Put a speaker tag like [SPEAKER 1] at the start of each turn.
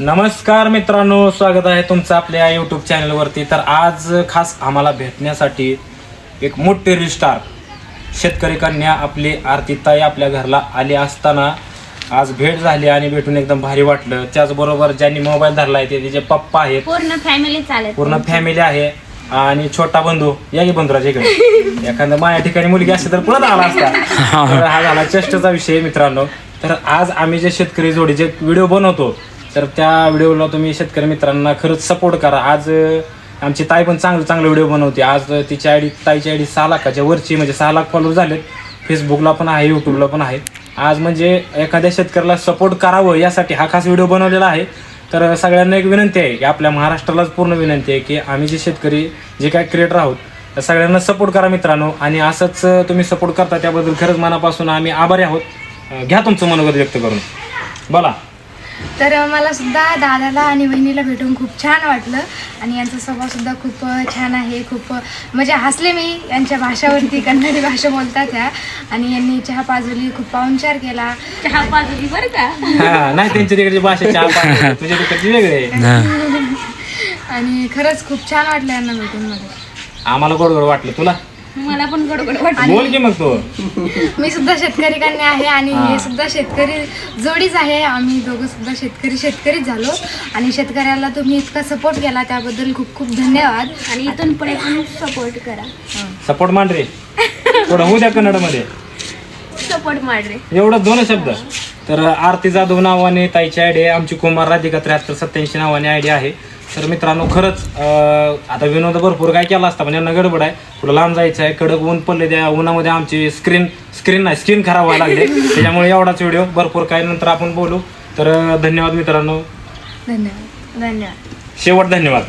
[SPEAKER 1] नमस्कार मित्रांनो स्वागत आहे तुमचं आपल्या यूट्यूब चॅनलवरती तर आज खास आम्हाला भेटण्यासाठी एक मोठे रिस्टार शेतकरी कन्या आपली आरतीताई आपल्या घरला आली असताना आज भेट झाली आणि भेटून एकदम भारी वाटलं. त्याचबरोबर ज्यांनी मोबाईल धरला आहे ते तिचे पप्पा आहेत.
[SPEAKER 2] पूर्ण फॅमिली चालत.
[SPEAKER 1] पूर्ण फॅमिली आहे. आणि छोटा बंधू या की बंधुराच्या इकडे. एखादं माझ्या ठिकाणी मुलगी असते तर पुढे आला असता. तर हा झाला चेष्टाचा विषय मित्रांनो. तर आज आम्ही जे शेतकरी जोडी जे व्हिडिओ बनवतो तर त्या व्हिडिओला तुम्ही शेतकरी मित्रांना खरंच सपोर्ट करा. आज आमची ताई पण चांगलं चांगलं व्हिडिओ बनवते. आज अं, तिची आयडी ताईची आयडी सहा लाखाच्या वरची म्हणजे सहा लाख फॉलोअर झालेत. फेसबुकला पण आहे यूट्यूबला पण आहे. आज म्हणजे एखाद्या शेतकऱ्याला सपोर्ट करावं यासाठी हा खास व्हिडिओ बनवलेला आहे. तर सगळ्यांना एक विनंती आहे की आपल्या महाराष्ट्रालाच पूर्ण विनंती आहे की आम्ही जे शेतकरी जे काय क्रिएटर आहोत सगळ्यांना सपोर्ट करा मित्रांनो. आणि असंच तुम्ही सपोर्ट करता त्याबद्दल खरंच मनापासून आम्ही आभारी आहोत. घ्या तुमचं मनोगत व्यक्त करून. बोला.
[SPEAKER 3] तर मला सुद्धा दादाला आणि बहिणीला भेटून खूप छान वाटलं. आणि यांचा स्वभाव सुद्धा खूप छान आहे. खूप म्हणजे हसले मी. यांच्या भाषावरती कन्नडी भाषा बोलतात ह्या. आणि यांनी चहा पाजवली खूप पाहुणचार केला.
[SPEAKER 2] चहा पाजली बरं का?
[SPEAKER 1] हा, नाही त्यांच्या तिकडची भाषा चहा तुझ्या तिकडची वेगळी
[SPEAKER 3] आणि खरंच खूप छान वाटलं यांना भेटून मला.
[SPEAKER 1] आम्हाला गोड गोड वाटलं. तुला?
[SPEAKER 2] मला पण गडबड वाटली.
[SPEAKER 1] बोल की मग तू.
[SPEAKER 3] मी सुद्धा शेतकरी कन्या आहे आणि हे सुद्धा शेतकरी जोडीच आहे. आम्ही दोघं सुद्धा शेतकरी शेतकरीच झालो. आणि शेतकऱ्याला तुम्ही इतका सपोर्ट केला त्याबद्दल खूप खूप धन्यवाद.
[SPEAKER 2] आणि इथून पुढे पण सपोर्ट करा.
[SPEAKER 1] सपोर्ट मान रे. थोडं होऊ द्या कन्नडमध्ये.
[SPEAKER 2] सपोर्ट मार रे.
[SPEAKER 1] एवढं दोन शब्द. तर आरती जाधव नावाने ताईची आयडी आहे. आमची कुमार राधिका त्र्याहत्तर सत्याऐंशी नावाने आयडी आहे. तर मित्रांनो खरंच आता विनोद भरपूर काय केला असता पण यांना गडबड आहे. पुढं लांब जायचं आहे कडक ऊन पडले त्या उन्हामध्ये आमची स्क्रीन स्क्रीन नाही स्क्रीन खराब व्हायला लागले. त्याच्यामुळे एवढाच व्हिडिओ भरपूर काय नंतर आपण बोलू. तर धन्यवाद मित्रांनो.
[SPEAKER 3] धन्यवाद.
[SPEAKER 2] धन्यवाद.
[SPEAKER 1] शेवट धन्यवाद.